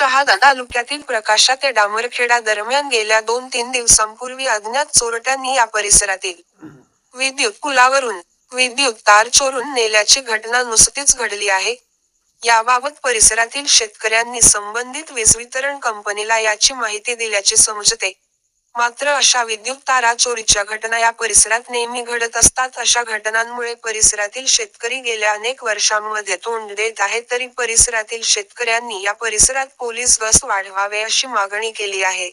शहादा तालुक्यातील प्रकाशा ते डामरखेडा दरम्यान गेल्या दोन तीन दिवसांपूर्वी अज्ञात चोरट्यांनी या परिसरातील विद्युत पुलावरून विद्युत तार चोरून नेल्याची घटना नुसतीच घडली आहे. याबाबत परिसरातील शेतकऱ्यांनी संबंधित वीज वितरण कंपनीला याची माहिती दिल्याचे समजते. मात्र अशा विद्युत तारा चोरीच्या घटना या परिसरात नेहमी घडत असतात अशा घटनांमुळे परिसरातील शेतकरी गेल्या अनेक वर्षांमध्ये तोंड देत आहे तरी परिसरातील शेतकऱ्यांनी या परिसरात पोलीस बस वाढवावे अशी मागणी केली आहे.